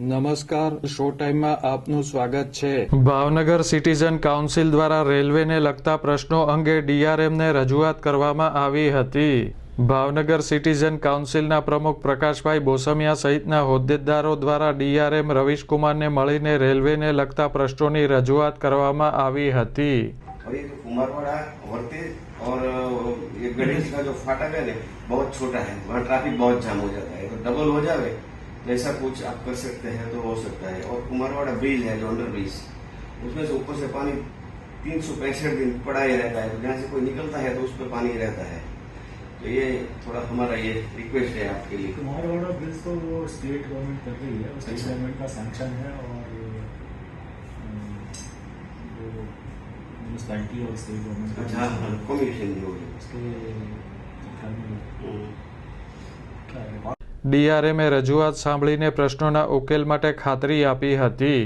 નમસ્કાર શો ટાઈમમાં આપનું સ્વાગત છે ભાવનગર સિટીઝન કાઉન્સિલ દ્વારા રેલવેને લગતા પ્રશ્નો અંગે ડીઆરએમને રજૂઆત કરવામાં આવી હતી ભાવનગર સિટીઝન કાઉન્સિલના પ્રમુખ પ્રકાશભાઈ બોસમિયા સહિતના હોદ્દેદારો દ્વારા ડીઆરએમ રવિશકુમારને મળીને રેલવેને લગતા પ્રશ્નોની રજૂઆત કરવામાં આવી હતી और ये जो कुमारवाड़ा वर्ते और ये गणेश का जो फाटक है ना बहुत छोटा है वहाँ ट्रैफिक बहुत जाम हो जाता है तो डबल हो जावे ऐसा कुछ आप कर सकते हैं तो हो सकता है। और कुमारवाड़ा ब्रिज है जो अंडर ब्रिज। उसमें से ऊपर से पानी तीन सौ पैंसठ दिन पड़ा ही रहता है। तो जहाँ से कोई निकलता है तो उस पर पानी रहता है। तो ये थोड़ा हमारा ये रिक्वेस्ट है आपके लिए। कुमारवाड़ा ब्रिज तो वो स्टेट गवर्नमेंट कर रही है। स्टेट अच्छा। गवर्नमेंट का सैंक्शन है और म्यूनसिपैलिटी और स्टेट गवर्नमेंट का अच्छा हाँ कम्युनिकेशन भी होगी उसके है ડીઆરએમે રજૂઆત સાંભળીને પ્રશ્નોના ઉકેલ માટે ખાતરી આપી હતી.